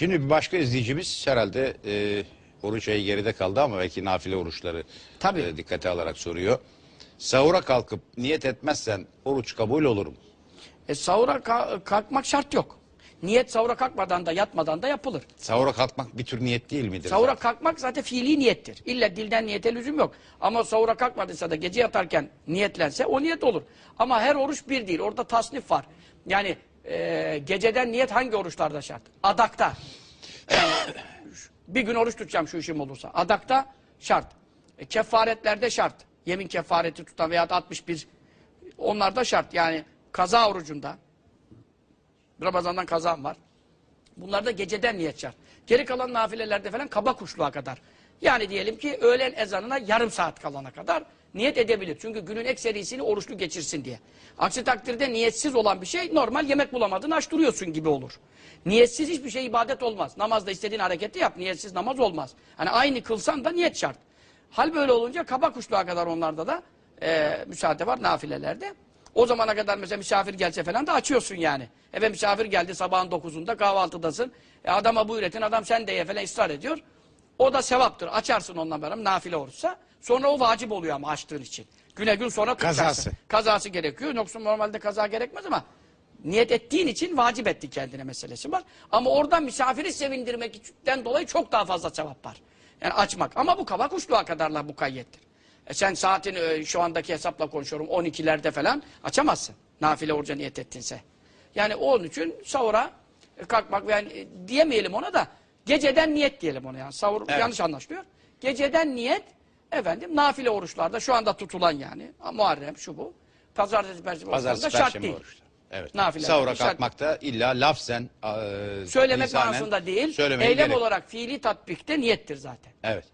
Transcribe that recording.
Şimdi bir başka izleyicimiz herhalde e, oruç ayı geride kaldı ama belki nafile oruçları Tabii. e, dikkate alarak soruyor. Sahura kalkıp niyet etmezsen oruç kabul olur mu? E, sahura ka- kalkmak şart yok. Niyet sahura kalkmadan da yatmadan da yapılır. Sahura kalkmak bir tür niyet değil midir? Sahura zaten? kalkmak zaten fiili niyettir. İlla dilden niyete lüzum yok. Ama sahura kalkmadıysa da gece yatarken niyetlense o niyet olur. Ama her oruç bir değil. Orada tasnif var. Yani e, geceden niyet hangi oruçlarda şart? Adakta. Bir gün oruç tutacağım şu işim olursa. Adakta şart. E, kefaretlerde şart. Yemin kefareti tutan veya 61 onlarda şart. Yani kaza orucunda Ramazan'dan kazan var. Bunlarda geceden niyet şart. Geri kalan nafilelerde falan kaba kuşluğa kadar. Yani diyelim ki öğlen ezanına yarım saat kalana kadar niyet edebilir. Çünkü günün ekserisini oruçlu geçirsin diye. Aksi takdirde niyetsiz olan bir şey normal yemek bulamadın aç duruyorsun gibi olur. Niyetsiz hiçbir şey ibadet olmaz. Namazda istediğin hareketi yap. Niyetsiz namaz olmaz. Hani aynı kılsan da niyet şart. Hal böyle olunca kaba kuşluğa kadar onlarda da e, müsaade var nafilelerde. O zamana kadar mesela misafir gelse falan da açıyorsun yani. Eve misafir geldi sabahın dokuzunda kahvaltıdasın. E adama buyur etin adam sen de ye falan ısrar ediyor. O da sevaptır. Açarsın ondan beraber nafile oruçsa. Sonra o vacip oluyor ama açtığın için. Güne gün sonra tutacaksın. Kazası. Kazası gerekiyor. Yoksa normalde kaza gerekmez ama niyet ettiğin için vacip etti kendine meselesi var. Ama orada misafiri sevindirmekten dolayı çok daha fazla sevap var. Yani açmak. Ama bu kaba kuşluğa kadarla mukayyettir. E sen saatin e, şu andaki hesapla konuşuyorum 12'lerde falan açamazsın. Nafile oruca niyet ettinse. Yani onun için sahura e, kalkmak yani e, diyemeyelim ona da geceden niyet diyelim ona yani. Sahur Evet. yanlış anlaşılıyor. Geceden niyet efendim nafile oruçlarda şu anda tutulan yani Muharrem şu bu. Pazartesi perşembe oruçlarda şart değil. oruçlar. Evet. Nafileler, Sahura şart- kalkmakta illa lafzen e, Söylemek lisanen manasında değil, eylem gerek- olarak fiili tatbikte niyettir zaten. Evet.